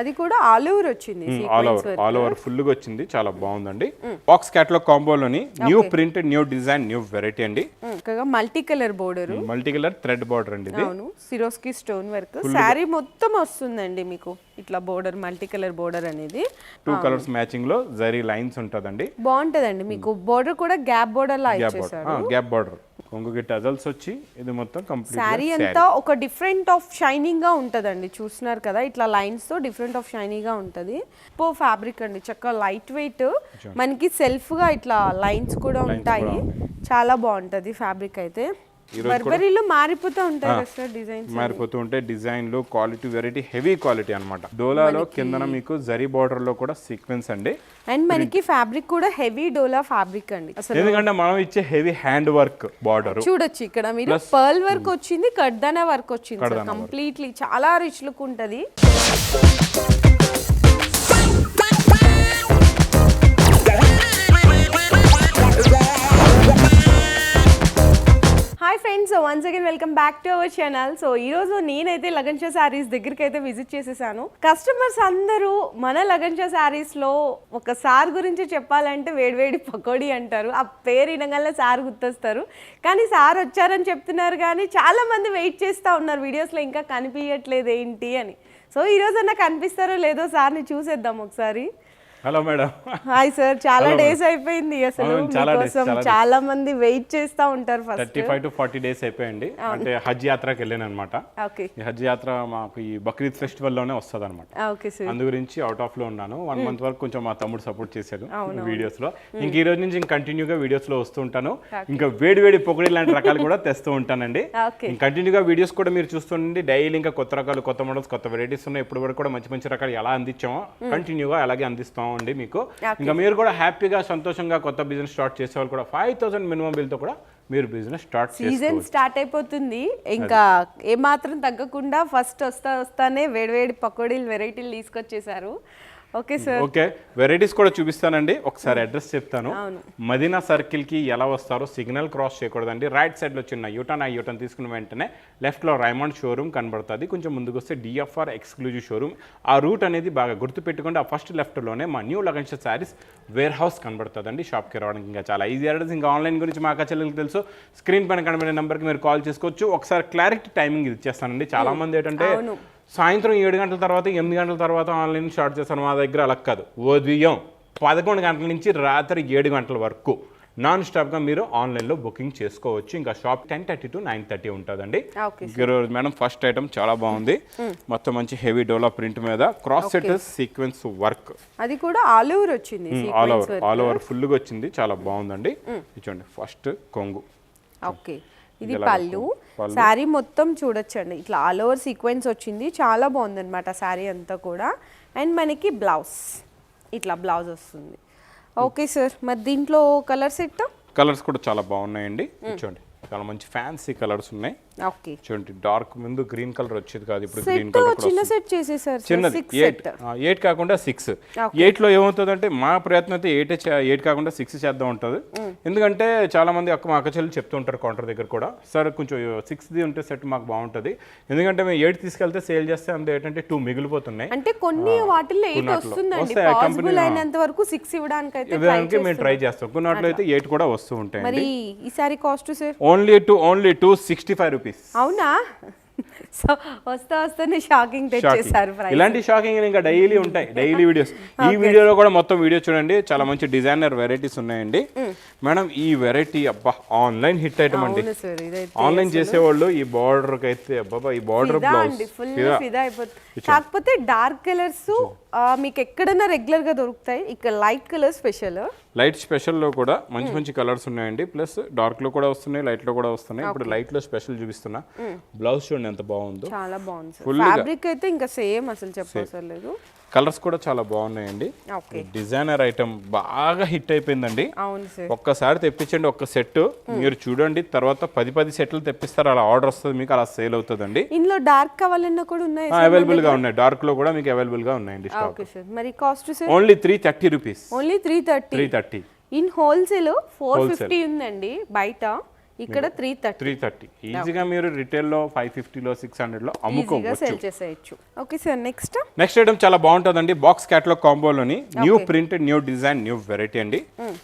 అది కూడా all over వచ్చింది ఆల్ ఓవర్ ఆల్ ఓవర్ ఫుల్గా వచ్చింది చాలా బాగుందండి. Box catalog కాంబోలోని new print new design new variety అండి. Multi colour border multi colour thread border అండి అవును సిరోస్కి స్టోన్ వర్క్ శారీ మొత్తం వస్తుందండి మీకు ఇట్లా బోర్డర్ మల్టీ కలర్ బోర్డర్ అనేది టూ కలర్స్ మ్యాచింగ్లో జరీ లైన్స్ ఉంటదండి. బాగుంటదండి మీకు బోర్డర్ కూడా గ్యాప్ బోర్డర్ లా ఇచ్చేసారు గ్యాప్ బార్డర్ కొంగుకి టజల్స్ వచ్చి ఇది మొత్తం కంప్లీట్ శారీ అంతా ఒక డిఫరెంట్ ఆఫ్ షైనింగ్గా ఉంటదండి. చూస్తున్నారు కదా ఇట్లా లైన్స్తో డిఫరెంట్ ఆఫ్ షైనింగ్గా ఉంటది. పో ఫ్యాబ్రిక్ అండి. చక్కగా లైట్ వెయిట్ మనకి సెల్ఫ్గా ఇట్లా లైన్స్ కూడా ఉంటాయి. చాలా బాగుంటది ఫ్యాబ్రిక్ అయితే. బర్బరీలో మారిపోతూ ఉంటాయి కదా సార్ డిజైన్స్ మారిపోతూ ఉంటే డిజైన్లు క్వాలిటీ వెరైటీ హెవీ క్వాలిటీ అన్నమాట. డోలాలో కిందన మీకు జరీ బార్డర్లో కూడా సీక్వెన్స్ అండి. అండ్ మనకి ఫ్యాబ్రిక్ కూడా హెవీ డోలా ఫ్యాబ్రిక్ అండి. ఎందుకంటే మనం ఇచ్చే హెవీ హ్యాండ్ వర్క్ బార్డర్. చూడొచ్చు ఇక్కడ మీరు. పర్ల్ వర్క్ వచ్చింది కడ్దానా వర్క్ వచ్చింది కంప్లీట్లీ చాలా రిచ్ లుక్ ఉంటది. Friends once again welcome back to our channel so ఈ రోజు నేనైతే లగన్షా శారీస్ దగ్గరికి అయితే విజిట్ చేసేసాను. కస్టమర్స్ అందరూ మన లగన్షా శారీస్లో ఒక సార్ గురించి చెప్పాలంటే వేడివేడి పకోడీ అంటారు. ఆ పేరు వినగానే సార్ గుర్తొస్తారు. కానీ సార్ వచ్చారని చెప్తున్నారు కానీ చాలా మంది వెయిట్ చేస్తూ ఉన్నారు వీడియోస్లో ఇంకా కనిపించట్లేదు ఏంటి అని. సో ఈ రోజు అన్న కనిపిస్తారో లేదో సార్ని చూసేద్దాం ఒకసారి. Hello madam. హాయ్ సార్ చాలా డేస్ అయిపోయింది అసలు అవును, చాలా మీకోసం. మంది వెయిట్ చేస్తూ ఉంటారు first. Thirty five to forty days అయిపోయింది. అంటే హజ్ యాత్రకి వెళ్ళాను అనమాట ఓకే హజ్ యాత్ర మాకు ఈ బక్రీద్ ఫెస్టివల్లోనే వస్తుంది అనమాట ఓకే సార్. అందు గురించి అవుట్ ఆఫ్లో ఉన్నాను. వన్ మంత్ వరకు కొంచెం మా తమ్ముడు సపోర్ట్ చేశాడు వీడియోస్లో ఇంక ఈ రోజు నుంచి కంటిన్యూగా వీడియోస్లో వస్తూ ఉంటాను. ఇంకా వేడి వేడి పొగడి లాంటి రకాలు కూడా తెస్తూ ఉంటానండి. కంటిన్యూగా వీడియోస్ కూడా మీరు చూస్తుండండి డైలీ ఇంకా కొత్త రకాలు కొత్త మోడల్స్ కొత్త వెరైటీస్ ఉన్నాయి. ఇప్పుడు వరకు కూడా మంచి మంచి రకాలు ఎలా అందించామో కంటిన్యూగా అలాగే అందిస్తామండి మీకు. ఇంకా మీరు కూడా హ్యాపీగా సంతోషంగా కొత్త బిజినెస్ స్టార్ట్ చేసే వాళ్ళు కూడా ఫైవ్ థౌసండ్ మినిమం బిల్తో కూడా మీరు బిజినెస్ స్టార్ట్ సీజన్ స్టార్ట్ అయిపోతుంది. ఇంకా ఏమాత్రం తగ్గకుండా ఫస్ట్ వస్తా వస్తానే వేడివేడి పకోడీలు వెరైటీలు తీసుకొచ్చేసారు ఓకే సార్. ఓకే వెరైటీస్ కూడా చూపిస్తానండి. ఒకసారి అడ్రస్ చెప్తాను. మదీనా సర్కిల్కి ఎలా వస్తారో సిగ్నల్ క్రాస్ చేయకూడదండి. రైట్ సైడ్లో చిన్న యూటర్న్ ఆ యూటర్న్ తీసుకున్న వెంటనే లెఫ్ట్లో రైమండ్ షోరూమ్ కనబడుతుంది. కొంచెం ముందుకు వస్తే డిఎఫ్ఆర్ ఎక్స్క్లూజివ్ షోరూమ్ ఆ రూట్ అనేది బాగా గుర్తు పెట్టుకోండి ఆ ఫస్ట్ లెఫ్ట్లోనే మా న్యూ లగన్స్ శారీస్ వేర్ హౌస్ కనబడుతుందండి. షాప్కి రావడానికి ఇంకా చాలా ఈజీ అడ్రస్ ఇంకా ఆన్లైన్ గురించి మా చెల్లెలకు తెలుసు. స్క్రీన్ పైన కనబడే నెంబర్కి మీరు కాల్ చేసుకోవచ్చు. ఒకసారి క్లారిటీ టైమింగ్ ఇది ఇచ్చేస్తానండి. చాలా మంది ఏంటంటే అవును. సాయంత్రం ఏడు గంటల తర్వాత ఎనిమిది గంటల తర్వాత ఆన్లైన్ స్టార్ట్ చేస్తాను మా దగ్గర అలా కాదు. ఉదయం పదకొండు గంటల నుంచి రాత్రి ఏడు గంటల వరకు నాన్ స్టాప్గా మీరు ఆన్లైన్లో బుకింగ్ చేసుకోవచ్చు. ఇంకా shop ten thirty to nine thirty ఉంటుందండి. మేడం ఫస్ట్ ఐటమ్ చాలా బాగుంది. మొత్తం మంచి హెవీ డోలా ప్రింట్ మీద క్రాస్ సెట్ సీక్వెన్స్ వర్క్. అది కూడా ఆల్ ఓవర్ వచ్చింది ఆల్ ఓవర్ ఆల్ ఓవర్ ఫుల్గా వచ్చింది చాలా బాగుందండి. చూడండి ఫస్ట్ కొంగు. ఓకే. ఇది పళ్ళు. శారీ మొత్తం చూడొచ్చండి. ఇట్లా ఆల్ ఓవర్ సీక్వెన్స్ వచ్చింది. చాలా బాగుంది అనమాట శారీ అంతా కూడా. అండ్ మనకి బ్లౌజ్. ఇట్లా బ్లౌజ్ వస్తుంది. ఓకే సార్ మరి దీంట్లో కలర్ సెట్ కలర్స్ కూడా చాలా బాగున్నాయండి. చూడండి చాలా మంచి ఫ్యాన్సీ కలర్స్ ఉన్నాయి. ఓకే చూడండి డార్క్ ముందు గ్రీన్ కలర్ వచ్చేది కాదు ఇప్పుడు గ్రీన్ కలర్ చిన్న సెట్ చేసేసారు చిన్నది ఎయిట్ ఎయిట్ కాకుండా సిక్స్ ఎయిట్లో ఏమవుతుందంటే మా ప్రయత్నం అయితే ఎయిట్ ఎయిట్ కాకుండా సిక్స్ చేద్దాం ఉంటుంది. ఎందుకంటే చాలా మంది అక్క మా అక్క చెల్లి చెప్తూ ఉంటారు కౌంటర్ దగ్గర కూడా సార్ కొంచెం సిక్స్ ది ఉంటే సెట్ మాకు బాగుంటుంది. ఎందుకంటే మేము ఎయిట్ తీసుకెళ్తే సేల్ చేస్తే అంత ఏంటంటే టూ మిగిలిపోతున్నాయి. అంటే కొన్ని వాటిల్లో ఎయిట్. వస్తుందండి. పాసిబుల్ అయినంత వరకు సిక్స్ ఇవ్వడానికి అయితే మేము ట్రై చేస్తాం. కొన్ని వాటిలో అయితే ఎయిట్ కూడా వస్తూ ఉంటాయి మరి ఈ sari cost sir? Only two only two sixty five rupees అవునా? సో వస్తా వస్తానే షాకింగ్ తెచ్చేసారు ఇలాంటి షాకింగ్ ఇంకా డైలీ ఉంటాయి. డైలీ వీడియోస్ ఈ వీడియోలో కూడా మొత్తం వీడియో చూడండి. చాలా మంచి డిజైనర్ వెరైటీస్ ఉన్నాయండి. మేడం ఈ వెరైటీ అబ్బా ఆన్లైన్ హిట్ ఐటమ్ అండి. ఆన్లైన్ చేసేవాళ్ళు ఈ బార్డర్ అయితే అబ్బాబా ఈ బార్డర్ ఫుల్ కాకపోతే డార్క్ కలర్స్ మీకు ఎక్కడైనా రెగ్యులర్గా దొరుకుతాయి? ఇక్కడ లైట్ కలర్ స్పెషల్. లైట్ స్పెషల్లో కూడా మంచి మంచి కలర్స్ ఉన్నాయండి. ప్లస్ డార్క్లో కూడా వస్తున్నాయి లైట్లో కూడా వస్తున్నాయి. ఇప్పుడు లైట్లో స్పెషల్ చూపిస్తున్నా. బ్లౌజ్ చూడండి ఎంత బాగుందో. చాలా బాగుంది ఫ్యాబ్రిక్ అయితే ఇంకా సేమ్ అసలు చెప్పవసరం లేదు. కలర్స్ కూడా చాలా బాగున్నాయండి. డిజైనర్ ఐటమ్ బాగా హిట్ అయిపోయిందండి. ఒక్కసారి తెప్పించండి ఒక్క సెట్ మీరు చూడండి తర్వాత పది పది సెట్లు తెప్పిస్తారు అలా ఆర్డర్ వస్తుంది మీకు అలా సేల్ అవుతుందండి. ఇందులో డార్క్ కావాలన్నా కూడా ఉన్నాయి అవైలబుల్గా ఉన్నాయి. డార్క్లో కూడా మీకు అవైలబుల్గా ఉన్నాయండి స్టాక్ మరి cost only three thirty rupees only three thirty three thirty in wholesale four fifty ఉందండి బయట. ఇక్కడ త్రీ థర్టీ త్రీ థర్టీ ఈజీగా మీరు రిటైల్లో ఫైవ్ ఫిఫ్టీలో సిక్స్ హండ్రెడ్లో అమ్ముకోవచ్చు. సెల్ చేసేయచ్చు. Okay sir next next item చాలా బాగుంటుందండి box catalog కాంబోలోని new print new design new variety అండి.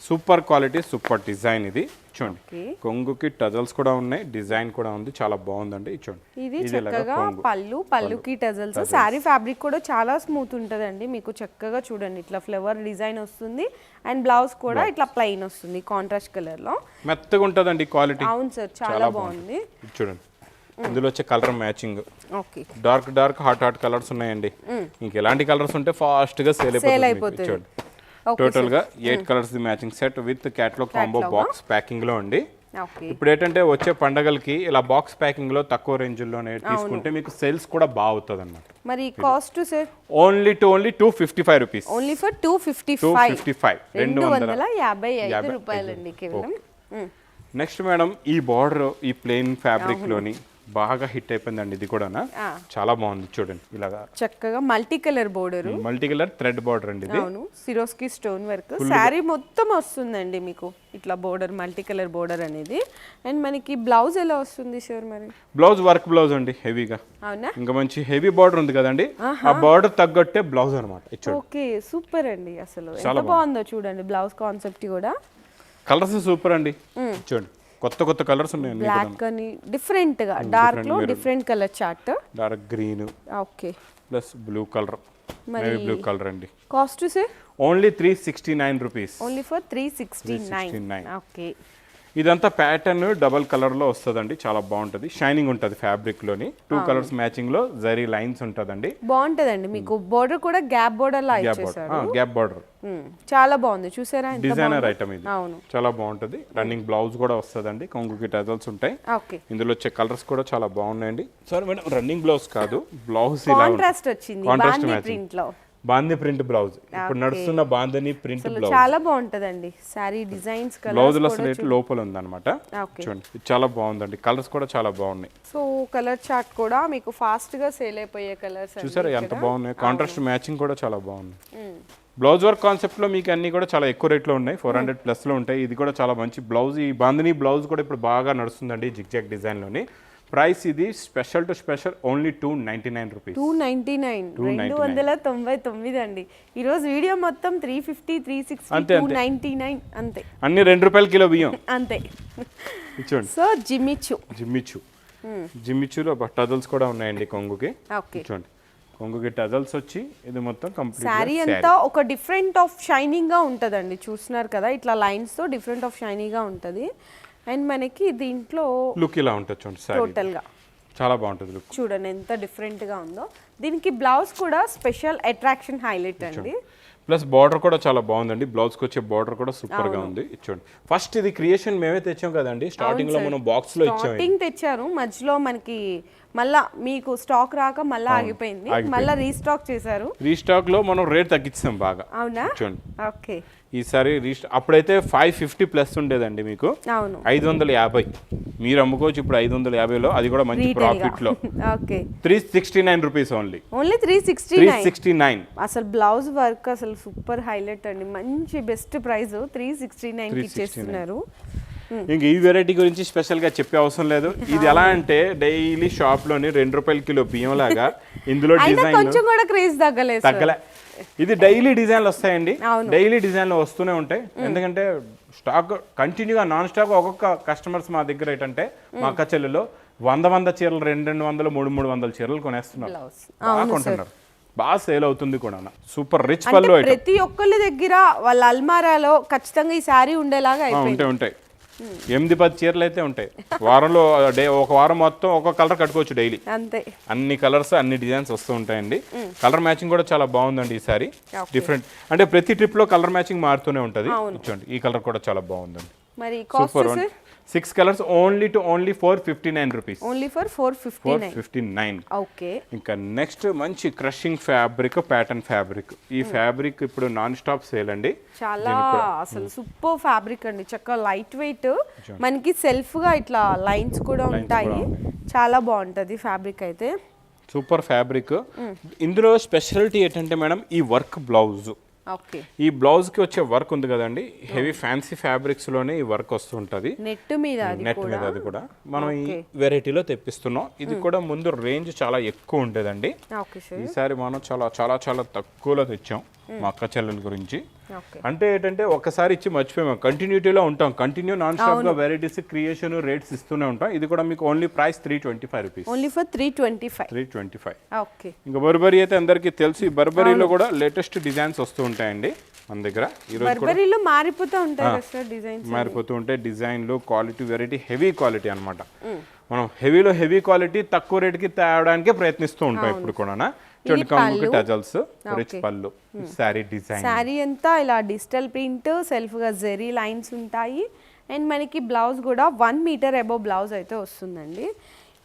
సూపర్ క్వాలిటీ సూపర్ డిజైన్ ఇది. చూడండి. కొంగుకి టజల్స్ కూడా ఉన్నాయి డిజైన్ కూడా ఉంది చాలా బాగుందండి. చూడండి. ఇది చక్కగా కొంగు. పళ్ళు పళ్ళుకి టజల్స్. శారీ ఫ్యాబ్రిక్ కూడా చాలా స్మూత్ ఉంటుందండి. మీకు చక్కగా చూడండి ఇట్లా ఫ్లవర్ డిజైన్ వస్తుంది. అండ్ బ్లౌజ్ కూడా ఇట్లా ప్లెయిన్ వస్తుంది కాంట్రాస్ట్ కలర్లో మెత్తగా ఉంటుందండి క్వాలిటీ. అవును సార్ చాలా బాగుంది. చూడండి. ఇందులో వచ్చే colour matching. Okay. Dark dark hot hot colours ఉన్నాయండి. ఇంక ఎలాంటి కలర్స్ ఉంటే ఫాస్ట్గా సేల్ అయిపోతుంది. చూడండి. టోటల్గా eight colours the matching set with catalog combo box ప్యాకింగ్లో అండి. ఇప్పుడు ఏంటంటే వచ్చే పండగలకి ఇలా బాక్స్ ప్యాకింగ్లో తక్కువ రేంజ్లోనే తీసుకుంటే మీకు సేల్స్ కూడా బాగా అవుతుంది అనమాట మరి cost sir only two only two fifty five rupees only for two fifty five fifty five రెండు వందల యాభై ఐదు రూపాయలండి కేవలం. నెక్స్ట్ మేడం ఈ బార్డర్ ఈ ప్లెయిన్ ఫ్యాబ్రిక్లోని బాగా హిట్ అయిపోయిందండి ఇది కూడా. చాలా బాగుంది చూడండి ఇలాగా. చక్కగా multi colour border. Multi colour thread border అండి ఇది. అవును సిరోస్కి స్టోన్ వర్క్. శారీ మొత్తం వస్తుందండి మీకు ఇట్లా బోర్డర్ మల్టీ కలర్ బోర్డర్ అనేది. అండ్ మనకి బ్లౌజ్ ఎలా వస్తుంది సార్ మరి? బ్లౌజ్ వర్క్ బ్లౌజ్ అండి హెవీగా. అవునా? ఇంకా మంచి హెవీ బార్డర్ ఉంది కదండి ఆ బార్డర్ తగ్గట్టే బ్లౌజ్ అనమాట ఓకే సూపర్ అండి అసలు. ఎంత బాగుందో. చూడండి బ్లౌజ్ కాన్సెప్ట్ కూడా. కలర్స్ సూపర్ అండి చూడండి. కొత్త కొత్త కలర్స్ ఉన్నాయండి బ్లాక్ అని డిఫరెంట్గా డార్క్లో different colour chart dark green okay plus blue colour navy blue colour అండి. Cost sir only three sixty nine rupees only for three sixty nine 369. Okay ఇదంతా ప్యాటర్న్ డబల్ కలర్లో వస్తుందండి. చాలా బాగుంటది. షైనింగ్ ఉంటుంది ఫ్యాబ్రిక్లోని. టూ కలర్స్ మ్యాచింగ్లో జరీ లైన్స్ ఉంటుందండి. బాగుంటదండి మీకు. బోర్డర్ కూడా గ్యాప్ బోర్డర్ లా గ్యాప్ బార్డర్ గ్యాప్ బార్డర్ మ్మ్. చాలా బాగుంది. చూసారా? డిజైనర్ ఐటమ్ ఇది. అవును. చాలా బాగుంటది. రన్నింగ్ బ్లౌజ్ కూడా వస్తుందండి. కొంగుకి టజల్స్ ఉంటాయి. ఓకే. ఇందులో వచ్చే కలర్స్ కూడా చాలా బాగున్నాయండి. సార్ మేడం రన్నింగ్ బ్లౌజ్ కాదు బ్లౌజ్ ఇలా కాంట్రాస్ట్ వచ్చింది Contrast బాందీ matching. Print blouse. ఇప్పుడు నడుస్తున్న బాందని ప్రింట్ బ్లౌజ్. చాలా బాగుంటదండి. సారీ డిజైన్స్ బ్లౌజ్ అసలు లోపల ఉందన్నమాట. చూడండి చాలా బాగుందండి. కలర్స్ కూడా చాలా బాగున్నాయి. సో కలర్ చార్ట్ కూడా మీకు ఫాస్ట్గా సేల్ అయిపోయే కలర్స్ చూసారా ఎంత బాగున్నాయి. కాంట్రాస్ట్ మ్యాచింగ్ కూడా చాలా బాగుంది. బ్లౌజ్ వర్క్ కాన్సెప్ట్లో మీకు అన్ని కూడా చాలా ఎక్కువ రేట్లో ఉన్నాయి. ఫోర్ హండ్రెడ్ ప్లస్లో ఉంటాయి. ఇది కూడా చాలా మంచి బ్లౌజ్. ఈ బాందిని బ్లౌజ్ కూడా ఇప్పుడు బాగా నడుస్తుందండి జిగ్జాగ్ డిజైన్లోని ప్రైస్ ఇది special to special only two ninety nine rupees. Two ninety nine. రెండు వందల తొంభై తొమ్మిది అండి. ఈ రోజు వీడియో మొత్తం త్రీ ఫిఫ్టీ త్రీ సిక్స్టీ అంతే, టూ నైన్టీ నైన్ అంతే. అన్ని రెండు రూపాయల కిలో బియ్యం. అంతే. చూడండి సో జిమిచ్చు జిమ్మిచ్చు. జిమ్మిచ్చులో టజల్స్ కూడా ఉన్నాయండి కొంగుకి. చూడండి కొంగుకి టజల్స్ వచ్చి ఇది మొత్తం కంప్లీట్ శారీ అంతా ఒక డిఫరెంట్ ఆఫ్ షైనింగ్గా ఉంటదండి. చూస్తున్నారు కదా ఇట్లా లైన్స్తో డిఫరెంట్ ఆఫ్ షైనింగ్గా ఉంటది. అండ్ మనకి దీంట్లో లుక్ ఇలా ఉంటుంది చూడండి సారీ టోటల్గా. చాలా బాగుంటుంది లుక్ చూడండి ఎంత డిఫరెంట్గా ఉందో. దీనికి బ్లౌజ్ కూడా స్పెషల్ అట్రాక్షన్ హైలైట్ అండి. ప్లస్ బార్డర్ కూడా చాలా బాగుందండి. బ్లౌజ్కి వచ్చే బార్డర్ కూడా సూపర్గా ఉంది. చూడండి. ఫస్ట్ ఇది క్రియేషన్ మేమే తెచ్చాం కదండి. స్టార్టింగ్లో మనం బాక్స్లో ఇచ్చాం. స్టార్టింగ్ తెచ్చారు. మధ్యలో మనకి మళ్ళా మీకు స్టాక్ రాక మళ్ళా ఆగిపోయింది. మళ్ళా రీస్టాక్ చేశారు. రీస్టాక్లో మనం రేట్ తగ్గించాం బాగా. అవునా? చూడండి. ఓకే ఈసారి రీస్టా అప్పుడైతే ఫైవ్ ఫిఫ్టీ ప్లస్ ఉండేదండి మీకు. ఐదు వందల యాభై. మీరు అమ్ముకోవచ్చు ఇప్పుడు ఐదు వందల యాభైలో. అది కూడా మంచి ప్రాఫిట్లో. Okay. Three sixty nine rupees only only three sixty three sixty nine అసలు బ్లౌజ్ వర్క్ అసలు సూపర్ హైలైట్ అండి. మంచి బెస్ట్ ప్రైస్ త్రీ సిక్స్టీ నైన్కి ఇచ్చేస్తున్నారు. ఇంక ఈ వెరైటీ గురించి స్పెషల్గా చెప్పే అవసరం లేదు. ఇది ఎలా అంటే డైలీ షాప్లోని రెండు రూపాయల కిలో బియ్యం లాగా ఇందులో డిజైన్ కొంచెం కూడా క్రేజ్ తగ్గలేదు. తగ్గలే. ఇది డైలీ డిజైన్లు వస్తాయండి. డైలీ డిజైన్లు వస్తూనే ఉంటాయి. ఎందుకంటే స్టాక్ కంటిన్యూగా నాన్ స్టాక్ ఒక్కొక్క కస్టమర్స్ మా దగ్గర ఏంటంటే మా అక్క చెల్లెలో వంద వంద చీరలు రెండు రెండు వందలు మూడు మూడు వందల చీరలు కొనేస్తున్నారు. బాగా కొంటున్నారు. బాగా సేల్ అవుతుంది కూడా సూపర్ రిచ్ పళ్ళు ప్రతి ఒక్కళ్ళ దగ్గర వాళ్ళ అల్మారాలో ఖచ్చితంగా ఈ శారీ ఉండేలాగా ఉంటాయి ఉంటాయి. ఎనిమిది పది చీరలు అయితే ఉంటాయి. వారంలో డే ఒక వారం మొత్తం ఒక కలర్ కట్టుకోవచ్చు డైలీ. అంతే. అన్ని కలర్స్ అన్ని డిజైన్స్ వస్తూ ఉంటాయండి. కలర్ మ్యాచింగ్ కూడా చాలా బాగుందండి ఈసారి. డిఫరెంట్ అంటే ప్రతి ట్రిప్లో కలర్ మ్యాచింగ్ మారుతూనే ఉంటది. చూడండి ఈ కలర్ కూడా చాలా బాగుందండి. మరి super six colours only two only four fifty nine rupees only for four fifty four fifty nine okay ఇంకా నెక్స్ట్ మంచి క్రషింగ్ ఫ్యాబ్రిక్ ప్యాటర్న్ ఫ్యాబ్రిక్ ఈ ఫ్యాబ్రిక్ ఇప్పుడు నాన్ స్టాప్ సేల్ అండి. చాలా అసలు సూపర్ ఫ్యాబ్రిక్ అండి. చక్కగా లైట్ వెయిట్ మనకి సెల్ఫ్గా ఇట్లా లైన్స్ కూడా ఉంటాయి. చాలా బాగుంటది ఫ్యాబ్రిక్ అయితే. సూపర్ ఫ్యాబ్రిక్ ఇందులో స్పెషాలిటీ ఏంటంటే మేడం ఈ వర్క్ బ్లౌజ్ ఈ బ్లౌజ్కి వచ్చే వర్క్ ఉంది కదండి హెవీ ఫ్యాన్సీ ఫ్యాబ్రిక్స్లోనే ఈ వర్క్ వస్తుంటది. నెట్ మీద అది నెట్ మీద అది కూడా. మనం ఈ వెరైటీలో తెప్పిస్తున్నాం. ఇది కూడా ముందు రేంజ్ చాలా ఎక్కువ ఉండేదండి. ఈసారి మనం చాలా చాలా చాలా తక్కువలో తెచ్చాం మా అక్క చెల్లెల గురించి. అంటే ఏంటంటే ఒకసారి ఇచ్చి మర్చిపోయాం. కంటిన్యూటీలో ఉంటాం. కంటిన్యూ నాన్ స్టాప్గా వెరైటీస్ క్రియేషన్ రేట్స్ ఇస్తూనే ఉంటాం. ఇది కూడా మీకు only price three twenty five rupees only for three twenty five three twenty five okay. ఇంకా బర్బరీ అయితే అందరికీ తెలుసు. ఈ బర్బరీలో కూడా లేటెస్ట్ డిజైన్స్ వస్తూ ఉంటాయండి మన దగ్గర. ఈరోజు మారిపోతూ ఉంటాయి డిజైన్స్ మారిపోతూ ఉంటాయి. డిజైన్లు క్వాలిటీ వెరైటీ హెవీ క్వాలిటీ అన్నమాట. మనం హెవీలో హెవీ క్వాలిటీ తక్కువ రేటుకి తేవడానికి ప్రయత్నిస్తూ ఉంటాం ఇప్పుడు కూడా చూడండి టజల్స్ రిచ్ పళ్ళు. శారీ డిజైన్. శారీ అంతా ఇలా డిజిటల్ ప్రింట్ సెల్ఫ్గా జెరీ లైన్స్ ఉంటాయి. అండ్ మనకి బ్లౌజ్ కూడా వన్ మీటర్ అబౌవ్ బ్లౌజ్ అయితే వస్తుందండి.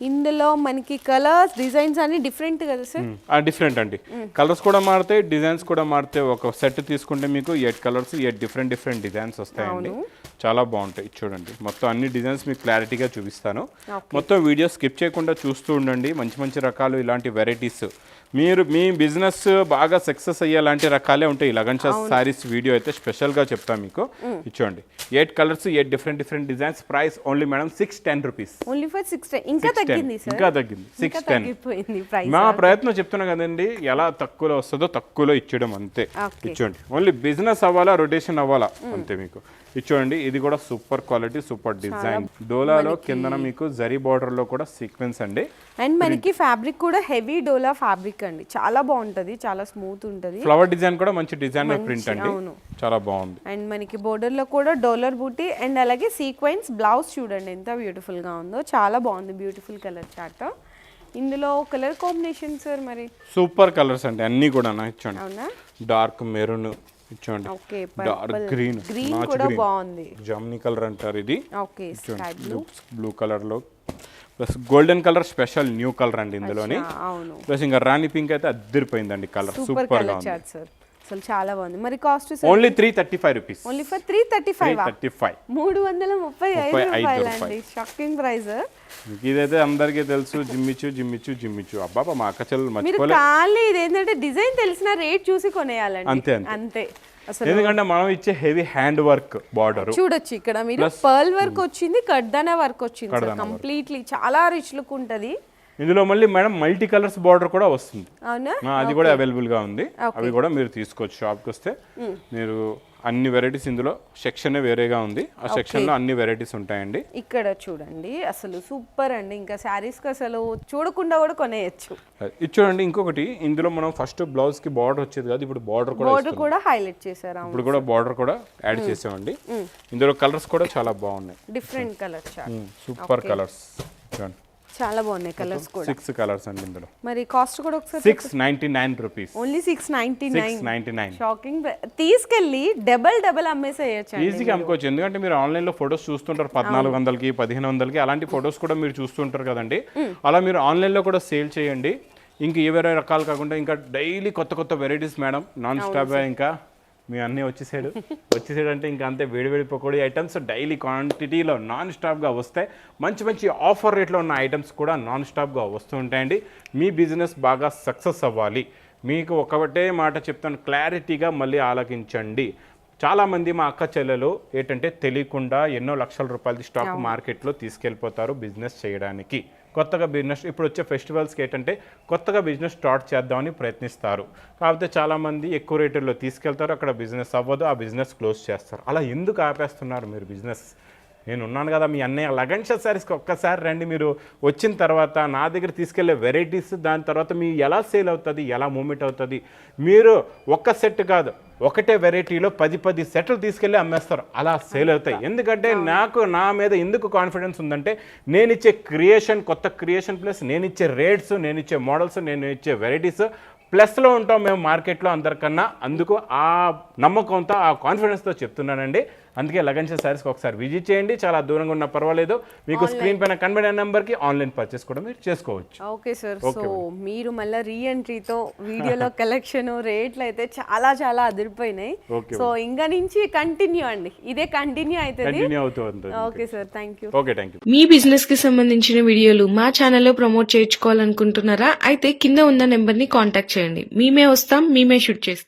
ఇందులో మనకి కలర్స్ డిజైన్స్ అన్ని డిఫరెంట్ కదా సార్? డిఫరెంట్ అండి. కలర్స్ కూడా మారుతాయి డిజైన్స్ కూడా మారుతాయి. ఒక సెట్ తీసుకుంటే మీకు eight colours eight different different designs వస్తాయండి. చాలా బాగుంటాయి చూడండి. మొత్తం అన్ని డిజైన్స్ మీకు క్లారిటీగా చూపిస్తాను. మొత్తం వీడియో స్కిప్ చేయకుండా చూస్తూ ఉండండి. మంచి మంచి రకాలు ఇలాంటి వెరైటీస్ మీరు మీ బిజినెస్ బాగా సక్సెస్ అయ్యేలాంటి రకాలే ఉంటాయి. లగన్ సారీస్ వీడియో అయితే స్పెషల్గా చెప్తాను మీకు. ఇచ్చోండి. Eight colours eight different different designs price only madam six ten rupees only for six ఇంకా తగ్గింది ఇంకా తగ్గింది. సిక్స్ టెన్ మా ప్రయత్నం చెప్తున్నా కదండి ఎలా తక్కువలో వస్తుందో తక్కువలో ఇచ్చడం అంతే. ఇచ్చోండి. ఓన్లీ బిజినెస్ అవ్వాలా రొటేషన్ అవ్వాలా? అంతే మీకు. ఇచ్చోండి ఇది కూడా సూపర్ క్వాలిటీ సూపర్ డిజైన్ డోలాలో కిందన మీకు జరీ బార్డర్లో కూడా సీక్వెన్స్ అండి. అండ్ మనకి ఫ్యాబ్రిక్ కూడా హెవీ డోలా ఫ్యాబ్రిక్ అండి. చాలా బాగుంటది చాలా స్మూత్ ఉంటది. ఫ్లవర్ డిజైన్ కూడా మంచి డిజైన్ ప్రింట్ అండి. చాలా బాగుంది. అండ్ మనకి border లో కూడా డోలర్ బూటీ అండ్ అలాగే సీక్వెన్స్ బ్లౌజ్ చూడండి ఎంత beautiful గా ఉందో. చాలా బాగుంది బ్యూటిఫుల్ కలర్ చార్ట్ ఇందులో కలర్ కాంబినేషన్ సార్ మరి? సూపర్ కలర్స్ అండి అన్ని కూడా ఇచ్చోండి అవునా? డార్క్ మెరూన్ ఇచ్చోండి ఓకే డార్క్ గ్రీన్ గ్రీన్ కూడా బాగుంది. జామ్నీ కలర్ అంటారు ఇది. ఓకే బ్లూ కలర్లో. Plus golden colour special new colour అండి ఇందులోని. ప్లస్ ఇంకా రాణి పింక్ అయితే అద్దరిపోయిందండి కలర్. సూపర్గా ఉంది. అసలు చాలా బాగుంది. మరి cost only three thirty five rupees. Only for three thirty five thirty five. మూడు వందల ముప్పై ఐదు రూపాయలు. అండి షాకింగ్ ప్రైస్ ఇదైతే అందరికీ తెలుసు. జిమ్మిచ్చు జిమ్మిచ్చు జిమ్మిచ్చు. అబ్బాబా మా అక్క చెల్లెలు మీరు మర్చిపోలే. ఖాళీ ఇది ఏంటంటే డిజైన్ తెలిసిన రేట్ చూసి కొనేయాలండి. అంతే, అంతే. ఎందుకంటే మనం ఇచ్చే హెవీ హ్యాండ్ వర్క్ బార్డర్ చూడొచ్చు ఇక్కడ మీరు పర్ల్ వర్క్ వచ్చింది కడ్దానా వర్క్ వచ్చింది. కంప్లీట్లీ చాలా రిచ్ లుక్ ఉంటది. ఇందులో మళ్ళీ మేడం మల్టీ కలర్స్ బార్డర్ కూడా వస్తుంది. అవునా? అది కూడా అవైలబుల్గా ఉంది. అవి కూడా మీరు తీసుకోవచ్చు షాప్కి వస్తే. మీరు అన్ని వెరైటీస్ ఇందులో సెక్షన్ వేరేగా ఉంది. ఆ సెక్షన్లో అన్ని వెరైటీస్ ఉంటాయండి. ఇక్కడ చూడండి అసలు సూపర్ అండి. ఇంకా శారీస్కి అసలు చూడకుండా కూడా కొనేయచ్చు. ఇది చూడండి ఇంకొకటి ఇందులో మనం ఫస్ట్ బ్లౌజ్కి బార్డర్ వచ్చేది కాదు ఇప్పుడు బార్డర్ కూడా బోర్డర్ కూడా హైలైట్ చేశారు ఇప్పుడు కూడా బార్డర్ కూడా యాడ్ చేసామండి. ఇందులో కలర్స్ కూడా చాలా బాగున్నాయి. Different colour chart super colours చూడండి చాలా బాగున్నాయి కలర్స్ కూడా. సిక్స్ కలర్స్ అండి ఇందులో. మరి కాస్ట్ కూడా ఒకసారి six ninety nine rupees only six ninety nine ninety nine shocking తీసుకెళ్ళి డబల్ డబల్ అమ్మేసేయచ్చు ఈజీగా అమ్ముకోవచ్చు. ఎందుకంటే మీరు ఆన్లైన్లో ఫొటోస్ చూస్తుంటారు. పద్నాలుగు వందలకి పదిహేను వందలకి అలాంటి ఫొటోస్ కూడా మీరు చూస్తుంటారు కదండి. అలా మీరు ఆన్లైన్లో కూడా సేల్ చేయండి. ఇంకా ఏ వేరే రకాలు కాకుండా ఇంకా డైలీ కొత్త కొత్త వెరైటీస్ మేడం. నాన్ స్టాప్ ఇంకా మీ అన్నీ వచ్చేసాడు వచ్చేసాడు అంటే ఇంకా అంతే వేడి వేడి పకోడీ ఐటమ్స్ డైలీ క్వాంటిటీలో నాన్ స్టాప్గా వస్తాయి మంచి మంచి ఆఫర్ రేట్లో ఉన్న ఐటమ్స్ కూడా నాన్ స్టాప్గా వస్తూ ఉంటాయండి. మీ బిజినెస్ బాగా సక్సెస్ అవ్వాలి. మీకు ఒకటే మాట చెప్తాను క్లారిటీగా మళ్ళీ ఆలకించండి చాలామంది మా అక్క చెల్లెలు ఏంటంటే తెలియకుండా ఎన్నో లక్షల రూపాయలది స్టాక్ మార్కెట్లో తీసుకెళ్ళిపోతారు బిజినెస్ చేయడానికి. కొత్తగా బిజినెస్ ఇప్పుడు వచ్చే ఫెస్టివల్స్కి ఏంటంటే కొత్తగా బిజినెస్ స్టార్ట్ చేద్దామని ప్రయత్నిస్తారు. కాకపోతే చాలామంది ఎక్కువ రేటుల్లో తీసుకెళ్తారు అక్కడ బిజినెస్ అవ్వదు ఆ బిజినెస్ క్లోజ్ చేస్తారు. అలా ఎందుకు ఆపేస్తున్నారు మీరు బిజినెస్ నేను ఉన్నాను కదా మీ అన్నయ్య లగన్ షా సారీస్కి ఒక్కసారి రండి మీరు వచ్చిన తర్వాత నా దగ్గర తీసుకెళ్ళే వెరైటీస్ దాని తర్వాత మీ ఎలా సేల్ అవుతుంది ఎలా మూమెంట్ అవుతుంది మీరు ఒక్క సెట్ కాదు ఒకటే వెరైటీలో పది పది సెట్లు తీసుకెళ్ళి అమ్మేస్తారు. అలా సేల్ అవుతాయి. ఎందుకంటే నాకు నా మీద ఎందుకు కాన్ఫిడెన్స్ ఉందంటే నేను ఇచ్చే క్రియేషన్ కొత్త క్రియేషన్ ప్లస్ నేను ఇచ్చే రేట్స్ నేను ఇచ్చే మోడల్స్ నేను ఇచ్చే వెరైటీస్ ప్లస్లో ఉంటాం మేము మార్కెట్లో అందరికన్నా. అందుకు ఆ నమ్మకంతో ఆ కాన్ఫిడెన్స్తో చెప్తున్నానండి. అందుకే లగన్ శారీస్కి ఒకసారి విజిట్ చేయండి. చాలా దూరంగా ఉన్నా పర్వాలేదు. మీకు స్క్రీన్ పైన కనబడే నెంబర్కి ఆన్లైన్ పర్చేస్ కూడా మీరు చేసుకోవచ్చు. Okay sir. సో మీరు మళ్ళీ రీఎంట్రీతో వీడియోలో కలెక్షన్ రేట్లు అయితే చాలా చాలా అదిరిపోయినాయి. సో ఇంకా నుంచి కంటిన్యూ అండి. ఇదే కంటిన్యూ అవుతుంది కంటిన్యూ అవుతూ ఉంటుంది okay sir. Thank you. Okay thank you. మీ బిజినెస్కి సంబంధించిన వీడియోలు మా ఛానల్లో ప్రమోట్ చేయించుకోవాలనుకుంటున్నారా? అయితే కింద ఉన్న నెంబర్ని కాంటాక్ట్ చేయండి. మేమే వస్తాం మేమే షూట్ చేస్తాం.